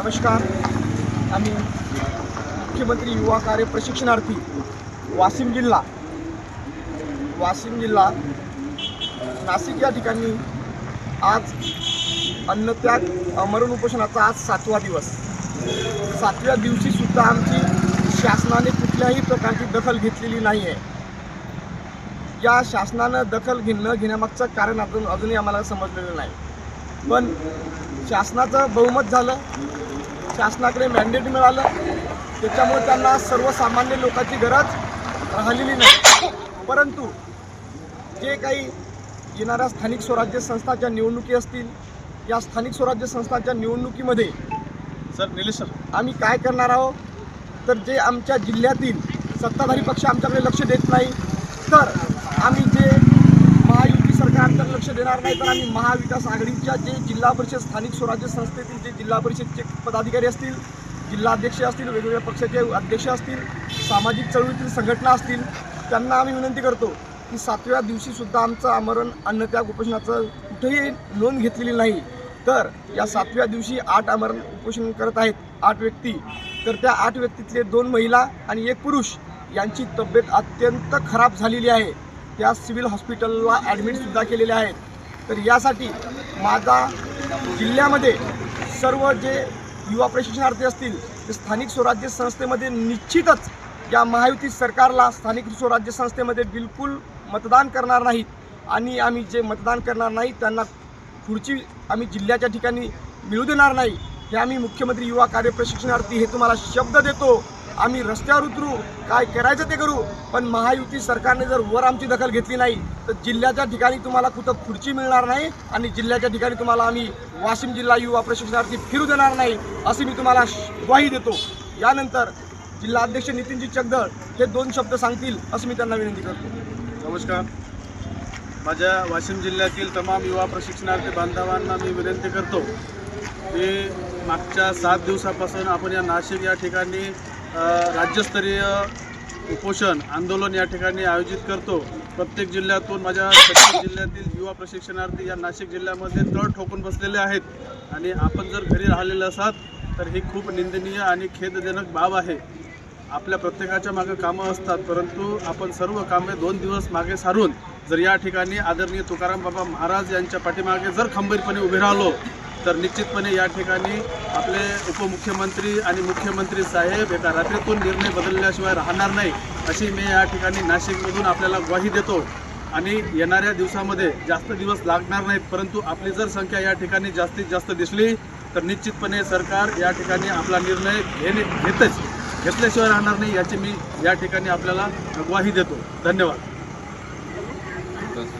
नमस्कार. आम्ही मुख्यमंत्री युवा कार्य प्रशिक्षणार्थी वाशिम जिल्हा. वाशिम जिल्हा नाशिक या ठिकाणी आज अन्नत्याग अमरण उपोषणाचा आज सातवा दिवस. सातव्या दिवशी सुद्धा आमची शासनाने कुठल्याही प्रकारची दखल घेतलेली नाही आहे या शासनानं दखल घेणं घेण्यामागचं कारण अजून अजूनही आम्हाला समजलेलं नाही. पण शासनाचं बहुमत झालं. शासनाकडे मॅन्डेट मिळालं. त्याच्यामुळे त्यांना सर्वसामान्य लोकांची गरज राहिलेली नाही. परंतु जे काही येणाऱ्या स्थानिक स्वराज्य संस्थाच्या निवडणुकी असतील या स्थानिक स्वराज्य संस्थाच्या निवडणुकीमध्ये सर निलेश सर. आम्ही काय करणार आहोत? तर जे आमच्या जिल्ह्यातील सत्ताधारी पक्ष आमच्याकडे लक्ष देत नाही तर आम्ही जे लक्ष देणार नाही तर आम्ही महाविकास आघाडीच्या जे जिल्हा परिषद स्थानिक स्वराज्य संस्थेतील जे जिल्हा परिषदचे पदाधिकारी असतील जिल्हाध्यक्ष असतील वेगवेगळ्या पक्षाचे अध्यक्ष असतील सामाजिक चळवळीतील संघटना असतील त्यांना आम्ही विनंती करतो की सातव्या दिवशीसुद्धा आमचं आमरण अन्नत्याग उपोषणाचं कुठेही नोंद घेतलेली नाही. तर या सातव्या दिवशी आठ आमरण उपोषण करत आहेत आठ व्यक्ती. तर त्या आठ व्यक्तीतले दोन महिला आणि एक पुरुष यांची तब्येत अत्यंत खराब झालेली आहे. त्या सिव्हिल हॉस्पिटलला ॲडमिटसुद्धा केलेल्या आहेत. तर यासाठी माझा जिल्ह्यामध्ये सर्व जे युवा प्रशिक्षणार्थी असतील ते स्थानिक स्वराज्य संस्थेमध्ये निश्चितच या महायुती सरकारला स्थानिक स्वराज्य संस्थेमध्ये बिलकुल मतदान करणार नाहीत. आणि आम्ही जे मतदान करणार नाही त्यांना पुढची आम्ही जिल्ह्याच्या ठिकाणी मिळू देणार नाही. हे आम्ही मुख्यमंत्री युवा कार्य प्रशिक्षणार्थी हे तुम्हाला शब्द देतो. आम्ही रस्त्यावर उतरू काय करायचं ते करू. पण महायुती सरकारने जर वर आमची दखल घेतली नाही तर जिल्ह्याच्या ठिकाणी तुम्हाला कुठं खुर्ची मिळणार नाही आणि जिल्ह्याच्या ठिकाणी तुम्हाला आम्ही वाशिम जिल्हा युवा प्रशिक्षणार्थी फिरू देणार नाही अशी मी तुम्हाला ग्वाही देतो. यानंतर जिल्हा अध्यक्ष नितीनजी चगदळ हे दोन शब्द सांगतील असं मी त्यांना विनंती करतो. नमस्कार. माझ्या वाशिम जिल्ह्यातील तमाम युवा प्रशिक्षणार्थी बांधवांना मी विनंती करतो की मागच्या सात दिवसापासून आपण या नाशिक या ठिकाणी राज्यस्तरीय उपोषण आंदोलन या ठिकाणी आयोजित करतो. प्रत्येक जिल्ह्यातून माझ्या जिल्ह्यातील युवा प्रशिक्षणार्थी या नाशिक जिल्ह्यामध्ये तळ ठोकून बसलेले आहेत. आणि आपण जर घरी राहिलेले असाल तर ही खूप निंदनीय आणि खेदजनक बाब आहे. आपल्या प्रत्येकाच्या मागे कामं असतात परंतु आपण सर्व कामे दोन दिवस मागे सारून जर या ठिकाणी आदरणीय तुकाराम बाबा महाराज यांच्या पाठीमागे जर खंबीरपणे उभे राहिलो तर निश्चितपणे या ठिकाणी आपले उपमुख्यमंत्री आणि मुख्यमंत्री साहेब एका रात्रीतून निर्णय बदलल्याशिवाय राहणार नाही अशी मी या ठिकाणी नाशिकमधून आपल्याला ग्वाही देतो. आणि येणाऱ्या दिवसामध्ये जास्त दिवस लागणार नाहीत परंतु आपली जर संख्या या ठिकाणी जास्तीत जास्त दिसली तर निश्चितपणे सरकार या ठिकाणी आपला निर्णय घेणे घेतच घेतल्याशिवाय राहणार नाही याची मी या ठिकाणी आपल्याला ग्वाही देतो. धन्यवाद.